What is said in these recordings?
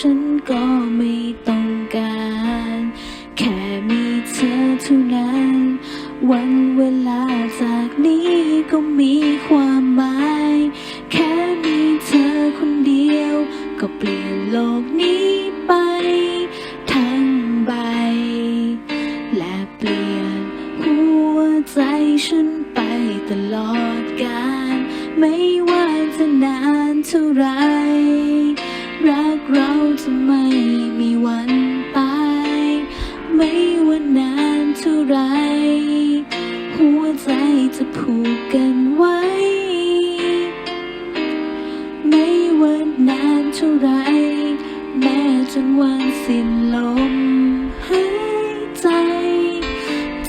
ฉันก็ไม่ต้องการ แค่มีเธอเท่านั้น วันเวลาจากนี้ก็มีความหมาย แค่มีเธอคนเดียว ก็เปลี่ยนโลกนี้ไป ทั้งใบ และเปลี่ยนหัวใจฉันไปตลอดกาลไม่ว่าจะนานเท่าไร รักเราจะไม่มีวันตาย ไม่ว่านานเท่าไร หัวใจจะผูกกันไว้ ไม่ว่านานเท่าไร แม้จนวันสิ้นลมหายใจ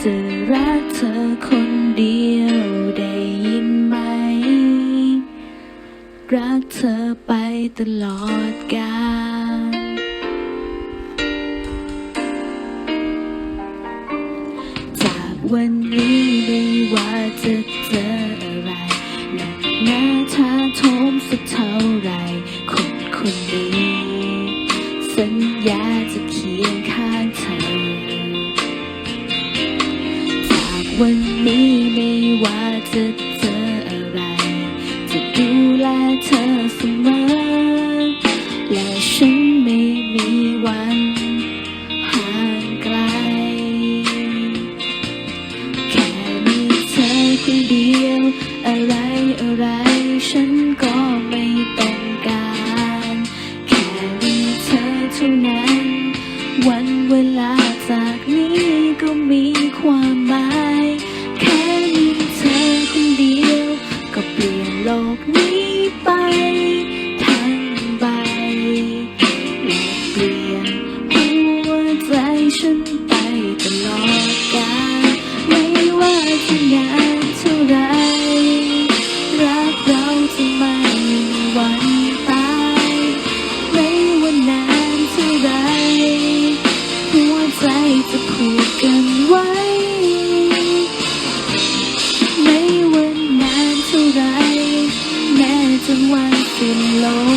จะรักเธอคนเดียวได้ยินไหม รักเธอไปตลอดกาลจากวันนี้ไม่ว่าจะเจออะไรหนักหน้าท้าโทมสักเท่าไรคนคนนี้ สัญญาจะเคียงข้างเธอ จากวันนี้ไม่ว่าจะ มีความหมาย วั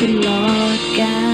ตลอดกาล